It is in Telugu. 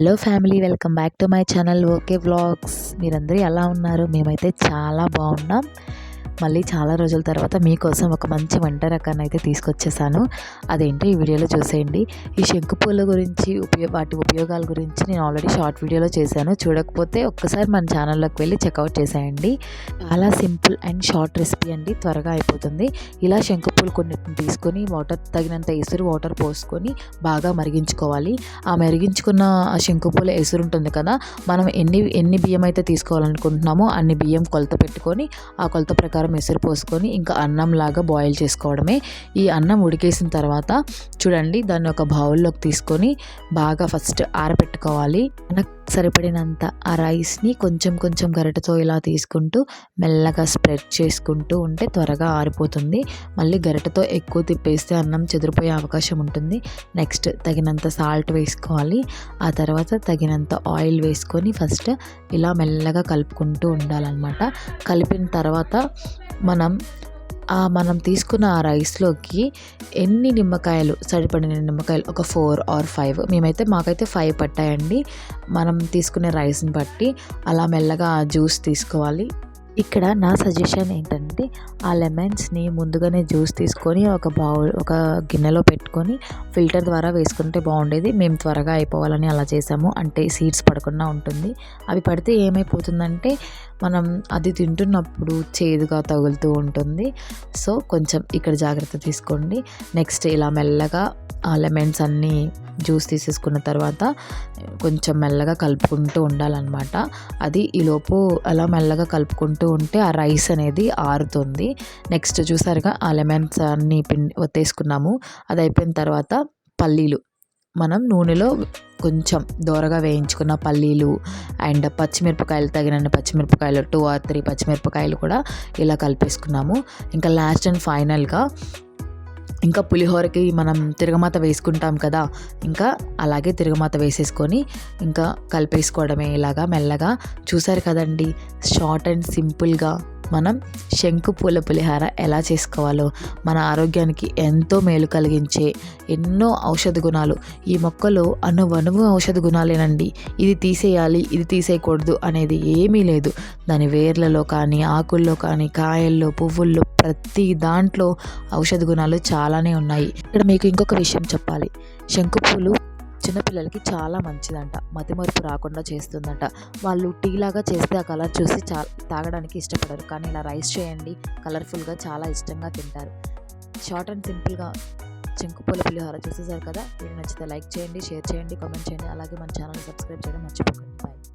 Hello family welcome back to my channel okay vlogs మీరందరూ ఎలా ఉన్నారు? మేమైతే చాలా బాగున్నాం. మళ్ళీ చాలా రోజుల తర్వాత మీకోసం ఒక మంచి వంట రకాన్ని అయితే తీసుకొచ్చేసాను. అదేంటో ఈ వీడియోలో చూసేయండి. ఈ శంకు పూల గురించి ఉపయోగ వాటి ఉపయోగాల గురించి నేను ఆల్రెడీ షార్ట్ వీడియోలో చేశాను. చూడకపోతే ఒక్కసారి మన ఛానల్లోకి వెళ్ళి చెక్అవుట్ చేసేయండి. చాలా సింపుల్ అండ్ షార్ట్ రెసిపీ అండి. త్వరగా అయిపోతుంది. ఇలా శంకు పూలు కొన్నిటిని తీసుకొని వాటర్ తగినంత ఎసురు వాటర్ పోసుకొని బాగా మరిగించుకోవాలి. ఆ మరిగించుకున్న శంకు పూల ఎసురు ఉంటుంది కదా మనం ఎన్ని ఎన్ని బియ్యం అయితే తీసుకోవాలనుకుంటున్నామో అన్ని బియ్యం కొలత పెట్టుకొని ఆ కొలత ప్రకారం ఎసురు పోసుకొని ఇంకా అన్నంలాగా బాయిల్ చేసుకోవడమే. ఈ అన్నం ఉడికేసిన తర్వాత చూడండి దాన్ని ఒక బౌల్లోకి తీసుకొని బాగా ఫస్ట్ ఆరబెట్టుకోవాలి మనకు సరిపడినంత ఆ రైస్ని కొంచెం కొంచెం గరిటతో ఇలా తీసుకుంటూ మెల్లగా స్ప్రెడ్ చేసుకుంటూ ఉంటే త్వరగా ఆరిపోతుంది. మళ్ళీ గరిటతో ఎక్కువ తిప్పేస్తే అన్నం చెదిరిపోయే అవకాశం ఉంటుంది. నెక్స్ట్ తగినంత సాల్ట్ వేసుకోవాలి. ఆ తర్వాత తగినంత ఆయిల్ వేసుకొని ఫస్ట్ ఇలా మెల్లగా కలుపుకుంటూ ఉండాలన్నమాట. కలిపిన తర్వాత మనం ఆ మనం తీసుకున్న ఆ రైస్లోకి ఎన్ని నిమ్మకాయలు సరిపడిన నిమ్మకాయలు ఒక ఫోర్ ఆర్ ఫైవ్ మేమైతే మాకైతే ఫైవ్ పట్టాయండి. మనం తీసుకునే రైస్ని బట్టి అలా మెల్లగా ఆ జ్యూస్ తీసుకోవాలి. ఇక్కడ నా సజెషన్ ఏంటంటే ఆ లెమన్స్ని ముందుగానే జ్యూస్ తీసుకొని ఒక బౌల్ ఒక గిన్నెలో పెట్టుకొని ఫిల్టర్ ద్వారా వేసుకుంటే బాగుండేది. మేము త్వరగా అయిపోవాలని అలా చేసాము. అంటే సీడ్స్ పడకుండా ఉంటుంది. అవి పడితే ఏమైపోతుందంటే మనం అది తింటున్నప్పుడు చేదుగా తగులుతూ ఉంటుంది. సో కొంచెం ఇక్కడ జాగ్రత్త తీసుకోండి. నెక్స్ట్ ఇలా మెల్లగా ఆ లెమన్స్ అన్నీ జ్యూస్ తీసేసుకున్న తర్వాత కొంచెం మెల్లగా కలుపుకుంటూ ఉండాలన్నమాట. అది ఈలోపు అలా మెల్లగా కలుపుకుంటూ ఉంటే ఆ రైస్ అనేది ఆరుతుంది. నెక్స్ట్ చూసారుగా ఆ లెమన్స్ అన్నీ పిండి ఒత్తేసుకున్నాము. అది అయిపోయిన తర్వాత పల్లీలు. మనం నూనెలో కొంచెం దోరగా వేయించుకున్న పల్లీలు అండ్ పచ్చిమిరపకాయలు తగినన్ని పచ్చిమిరపకాయలు టూ ఆర్ త్రీ పచ్చిమిరపకాయలు కూడా ఇలా కలిపేసుకున్నాము. ఇంకా లాస్ట్ అండ్ ఫైనల్గా ఇంకా పులిహోరకి మనం తిరగమాత వేసుకుంటాం కదా ఇంకా అలాగే తిరగమాత వేసేసుకొని ఇంకా కలిపేసుకోవడమే ఇలాగా మెల్లగా. చూసారు కదండి షార్ట్ అండ్ సింపుల్గా మనం శంకు పూల పులిహార ఎలా చేసుకోవాలో మన ఆరోగ్యానికి ఎంతో మేలు కలిగించే ఎన్నో ఔషధ గుణాలు. ఈ మొక్కలో అనువనువు ఔషధ గుణాలేనండి. ఇది తీసేయాలి ఇది తీసేయకూడదు అనేది ఏమీ లేదు. దాని వేర్లలో కానీ ఆకుల్లో కానీ కాయల్లో పువ్వుల్లో ప్రతి దాంట్లో ఔషధ గుణాలు చాలానే ఉన్నాయి. ఇక్కడ మీకు ఇంకొక విషయం చెప్పాలి. శంకు పూలు చిన్నపిల్లలకి చాలా మంచిదంట. మతిమరుపు రాకుండా చేస్తుందంట. వాళ్ళు టీ లాగా చేస్తే ఆ కలర్ చూసి చా తాగడానికి ఇష్టపడరు. కానీ ఇలా రైస్ చేయండి కలర్ఫుల్గా చాలా ఇష్టంగా తింటారు. షార్ట్ అండ్ సింపుల్గా చెంకుపూల పులిహోర చూసేసారు కదా? వీడియో నచ్చితే లైక్ చేయండి షేర్ చేయండి కామెంట్ చేయండి. అలాగే మన ఛానల్ సబ్స్క్రైబ్ చేయడం మర్చిపోకండి. బాయ్